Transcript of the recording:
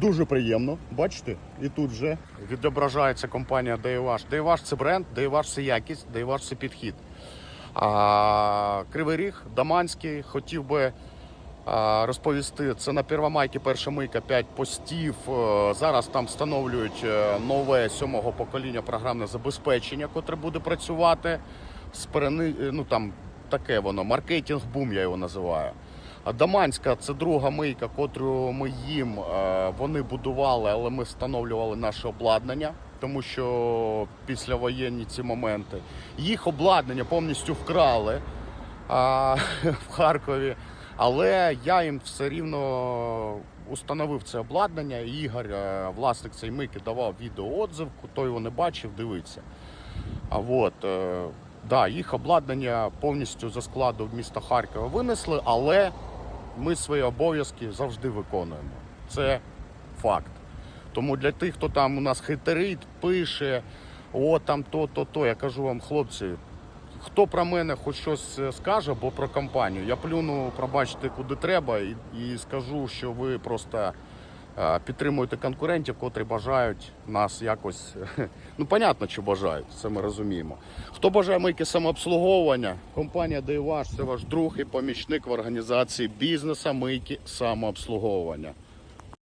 Дуже приємно, бачите, і тут вже відображається компанія Daywash. Daywash – це бренд, Daywash – це якість, Daywash – це підхід. А, Кривий Ріг, Даманський, хотів би а, розповісти. Це на Первомайки перша мийка 5 постів. Е, Зараз там встановлюють е, нове сьомого покоління програмне забезпечення, котре буде працювати з перени... е, ну там таке воно, маркетинг бум, я його називаю. Даманська це друга мийка, котру ми їм е, вони будували, але ми встановлювали наше обладнання, тому що післявоєнні ці моменти. Їх обладнання повністю вкрали а, в Харкові. Але я їм все рівно установив це обладнання. Ігор, е, власник цієї мийки, давав відеоотзив, хто його не бачив, дивиться. А от, е, да, їх обладнання повністю за складу міста Харкова винесли, але ми свої обов'язки завжди виконуємо. Це факт. Тому для тих, хто там у нас хитерить, пише, о, там то, то, то. Я кажу вам, хлопці, хто про мене хоч щось е, скаже або про компанію, я плюну, пробачте, куди треба, і, і скажу, що ви просто е, підтримуєте конкурентів, котрі бажають нас якось. Ну, понятно, що бажають, це ми розуміємо. Хто бажає мийки самообслуговування, компанія Дейваш – це ваш друг і помічник в організації бізнесу мийки самообслуговування.